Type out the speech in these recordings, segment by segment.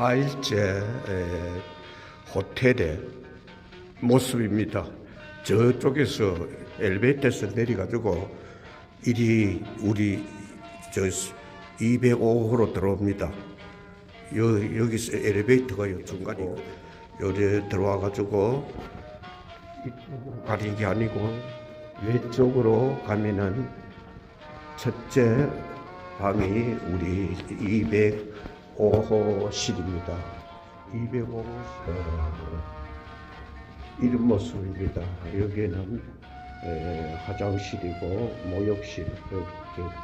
4일째 호텔의 모습입니다. 저쪽에서 엘리베이터에서 내려가지고 이리 우리 저 205호로 들어옵니다. 여, 여기서 엘리베이터가 요 중간에 여기 들어와 가지고 이쪽으로 가는 게 아니고 왼쪽으로 가면은 첫째 방이 우리 205호실입니다. 205호실 이런 모습입니다. 여기는 에, 화장실이고 목욕실 이렇게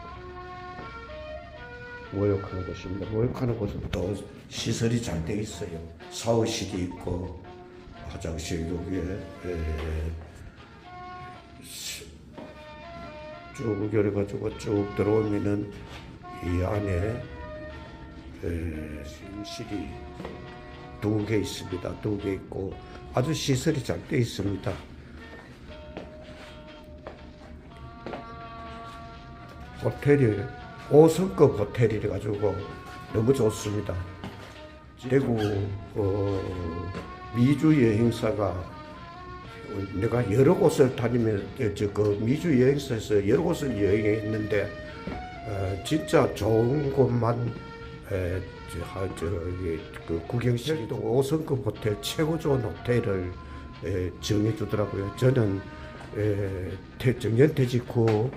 목욕하는 곳입니다. 목욕하는 곳은 또 시설이 잘돼 있어요. 샤워실이 있고 화장실 여기에 쭉 열어가지고 쭉 들어오면은 이 안에 에, 침실이 두 개 있습니다. 두 개 있고 아주 시설이 잘 돼 있습니다. 호텔이 5성급 호텔이라 가지고 너무 좋습니다. 대구 어, 미주 여행사가 어, 내가 여러 곳을 다니면 저그 미주 여행사에서 여러 곳을 여행했는데 어, 진짜 좋은 곳만 에, 저, 하, 저기 그 구경시리도 5성급 호텔 최고 좋은 호텔을 에, 정해주더라고요. 저는 에, 태, 정년퇴직 후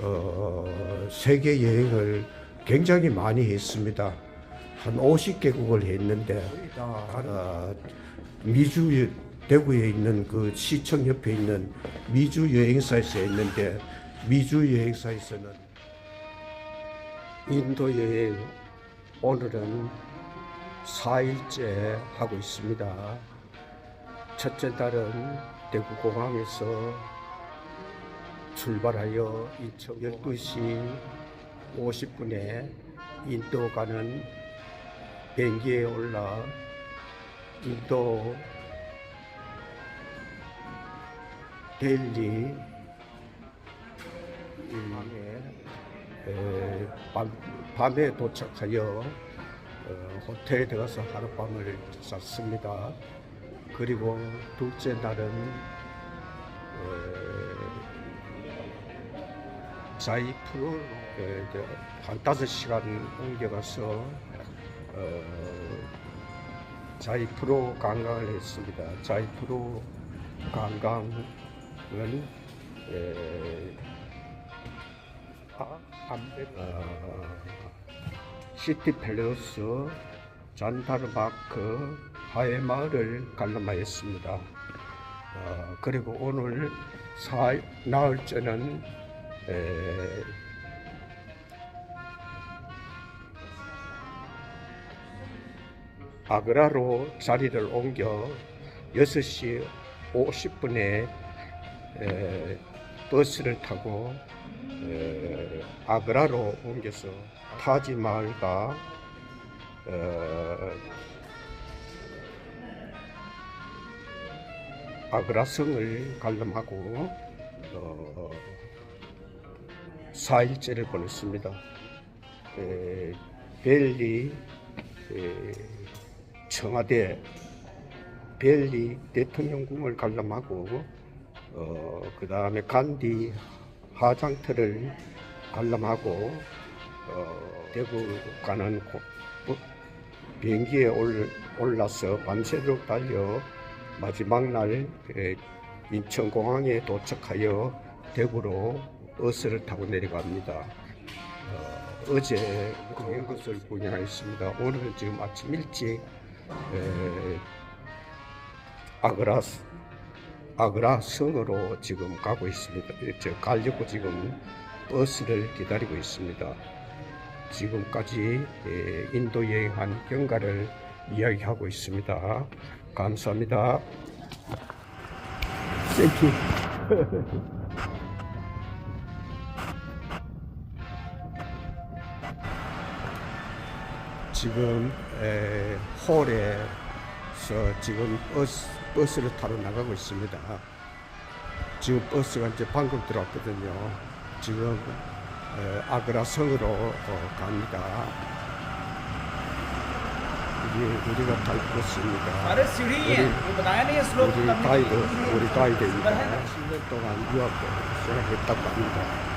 어, 세계 여행을 굉장히 많이 했습니다. 한 50개국을 했는데 아, 미주 대구에 있는 그 시청 옆에 있는 미주 여행사에서 했는데 미주 여행사에서는 인도 여행 오늘은 4일째 하고 있습니다. 첫째 달은 대구공항에서 출발하여 인천 12시 50분에 인도 가는 비행기에 올라 인도 델리 에, 밤, 밤에 도착하여 어, 호텔에 들어가서 하룻밤을 잤습니다. 그리고 둘째 날은 에, 자이프로 에, 한 다섯 시간 옮겨가서 어, 자이프로 관광을 했습니다. 자이프로 관광은 에, 아, 안백, 어, 시티 팰러스, 잔다르마크, 하회마을을 관람하였습니다. 어, 그리고 오늘 사, 나흘째는 에, 아그라로 자리를 옮겨 6시 50분에 에, 버스를 타고 에, 아그라로 옮겨서 타지마을과 어, 아그라성을 관람하고 어, 4일째를 보냈습니다. 에, 벨리 에, 청와대 벨리 대통령궁을 관람하고 어, 그 다음에 간디 하장터를 관람하고 어, 대구 가는 고- 부- 비행기에 올, 올라서 밤새도록 달려 마지막 날 에, 인천공항에 도착하여 대구로 버스를 타고 내려갑니다. 어, 어제 공연 것을 공연하였습니다. 오늘은 지금 아침 일찍 에, 아그라 아그라 성으로 지금 가고 있습니다. 저 가려고 지금 버스를 기다리고 있습니다. 지금까지 에, 인도 여행한 경과를 이야기하고 있습니다. 감사합니다. 셀피. 지금 에, 홀에서 지금 버스, 버스를 타러 나가고 있습니다. 지금 버스가 이제 방금 들어왔거든요. 지금 아그라 성으로 어, 갑니다. 이게 우리가 탈 버스입니다. 우리, 우리 가이드, 우리 가이드입니다. 동안 유학을 시작했다고 합니다.